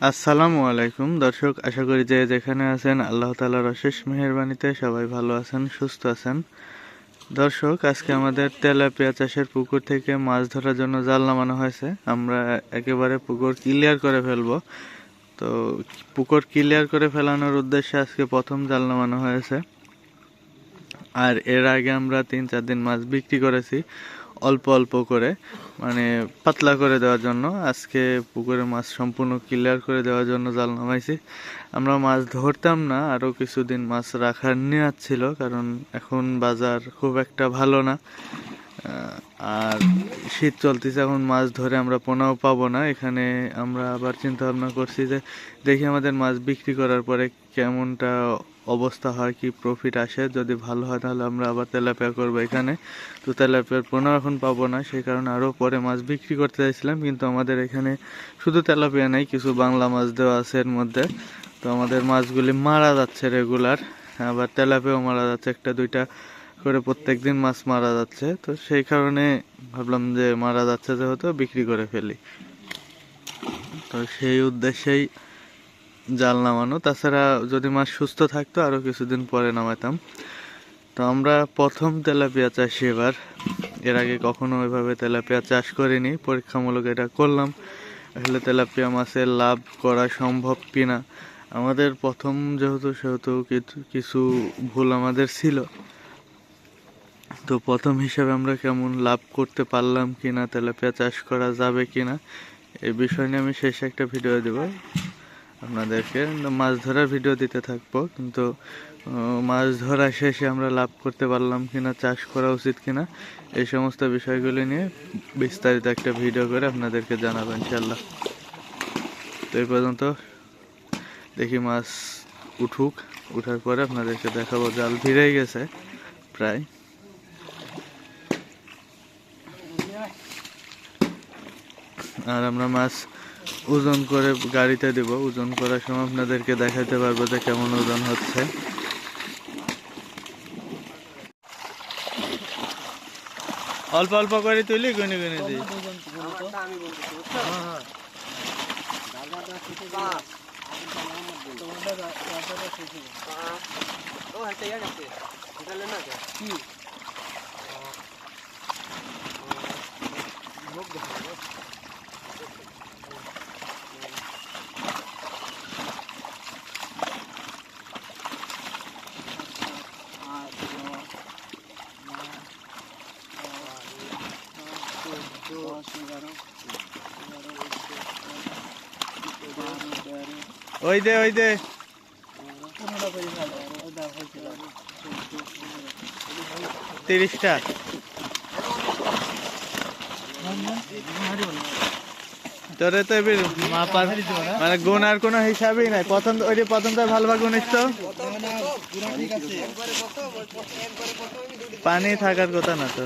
আসসালামু আলাইকুম। দর্শক, আশা করি যে যেখানে আছেন, আল্লাহ তালার অশেষ মেহরবানিতে সবাই ভালো আছেন, সুস্থ আছেন। দর্শক, আজকে আমাদের তেলাপিয়া চাষের পুকুর থেকে মাছ ধরার জন্য জাল নামানো হয়েছে। আমরা একেবারে পুকুর ক্লিয়ার করে ফেলব। তো, পুকুর ক্লিয়ার করে ফেলানোর উদ্দেশ্যে আজকে প্রথম জাল নামানো হয়েছে। আর এর আগে আমরা তিন চার দিন মাছ বিক্রি করেছি। অল্প অল্প করে মানে পাতলা করে দেওয়ার জন্য। আজকে পুকুরে মাছ সম্পূর্ণ ক্লিয়ার করে দেওয়ার জন্য জাল নামাইছি। আমরা মাছ ধরতাম না, আরও কিছুদিন মাছ রাখার নেওয়ার ছিল, কারণ এখন বাজার খুব একটা ভালো না। আর শীত চলতেছে, এখন মাছ ধরে আমরা পোনাও পাবো না। এখানে আমরা আবার চিন্তা ভাবনা করছি যে, দেখি আমাদের মাছ বিক্রি করার পরে কেমনটা অবস্থা হয় কি প্রফিট আসে, যদি ভালো হয় তাহলে আমরা আবার তেলাপিয়া করব এখানে। তো তেলাপিয়ার পোনাও এখন পাবো না, সেই কারণে আরও পরে মাছ বিক্রি করতে চাইছিলাম, কিন্তু আমাদের এখানে শুধু তেলাপিয়া নেই, কিছু বাংলা মাছ দেওয়া আছে এর মধ্যে। তো আমাদের মাছগুলি মারা যাচ্ছে রেগুলার, আবার তেলাপিয়াও মারা যাচ্ছে, একটা দুইটা করে প্রত্যেক দিন মাছ মারা যাচ্ছে। তো সেই কারণে ভাবলাম যে মারা যাচ্ছে যেহেতু, বিক্রি করে ফেলি। তো সেই উদ্দেশ্যেই জাল নামানো। তাছাড়া যদি মাছ সুস্থ থাকতো আরও কিছুদিন পরে নামাতাম। তো আমরা প্রথম তেলাপিয়া চাষি এবার। এর আগে কখনো ওইভাবে তেলাপিয়া চাষ করিনি, পরীক্ষামূলক এটা করলাম। আসলে তেলাপিয়া মাছের লাভ করা সম্ভব কিনা? আমাদের প্রথম যেহেতু, সেহেতু কিছু- ভুল আমাদের ছিল। তো প্রথম হিসাবে আমরা কেমন লাভ করতে পারলাম কিনা, তেলাপিয়া চাষ করা যাবে কিনা এই বিষয় নিয়ে আমি শেষে একটা ভিডিও দেব। আপনাদেরকে। মাছ ধরার ভিডিও দিতে থাকব, কিন্তু মাছ ধরা শেষে আমরা লাভ করতে পারলাম কিনা, চাষ করা উচিত কিনা, এই সমস্ত বিষয়গুলি নিয়ে বিস্তারিত একটা ভিডিও করে আপনাদেরকে জানাব ইনশাল্লাহ তো এই পর্যন্ত দেখি মাছ উঠুক, উঠার পরে আপনাদেরকে দেখাবো, জাল ভিড়ে গেছে প্রায়। আর আমরা মাছ ওজন করে গাড়িতে দেব। ওজন করার সময় আপনাদেরকে দেখাতে পারব যে কেমন ওজন হচ্ছে। অল্প অল্প করে তুলি, গুনি গুনি দিই। ওই দে ওই দে। তিরিশটা। তোরে তো এবার মানে গুনার কোনো হিসাবই নাই। প্রথম ওই যে প্রথমটা ভালোভাবে গুনিস তো পানি থাকার কথা না তো।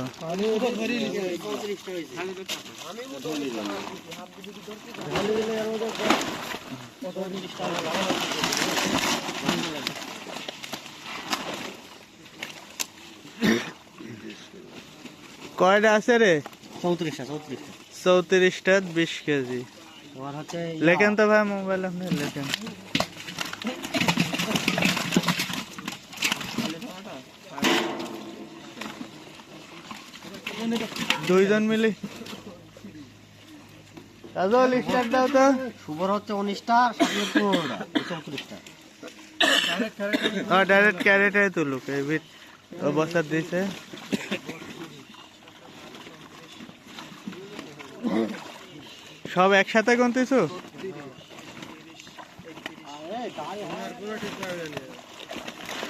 কয়টা আছে রে? চৌত্রিশটা চৌত্রিশটা। চৌত্রিশটা বিশ কেজি। লেখেন তো ভাই মোবাইল আপনি লেখেন। দুইজন মিলে। কাজল স্টার্ট দাও তো। সুবর হচ্ছে উনিশটা সামনে পনেরোটা চৌত্রিশটা। ডাইরেক্ট ক্যারেটে তুলুক এই সব একসাথে গুনতেছো?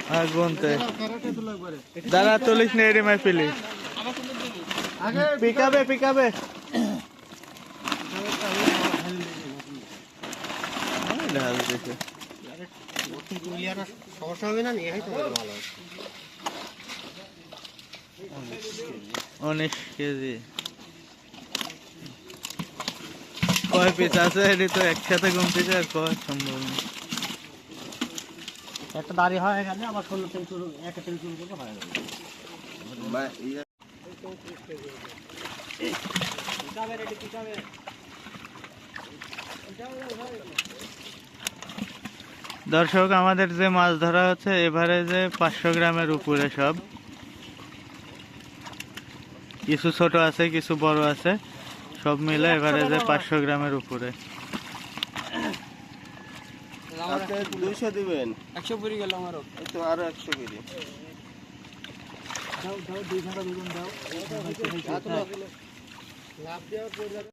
হ্যাঁ গুনতে। দাঁড়া তুলিস নে রে মাই পিলি পিকাবে পিকাবে ঢাল নিয়ে উনিশ কেজি। কয় পিস আছে এটি তো একসাথে গুনতেছে আর কয় সম্ভব না একটা দাড়ি হয় এখানে আবার ষোলো তেল চুল একটা তেল চুল করলে হয়ে পিকাবে দর্শক আমাদের যে মাছ ধরা হচ্ছে এবারে যে পাঁচশো গ্রামের উপরে সব। কিছু ছোট আছে কিছু বড় আছে। সব মিলে এবারে যে পাঁচশো গ্রামের উপরে। দুইশো দিবেন। একশো পড়ে গেল আমারও। তো আরও একশো কুড়ি। দাও দাও দুই ঘণ্টা দুজন দাও।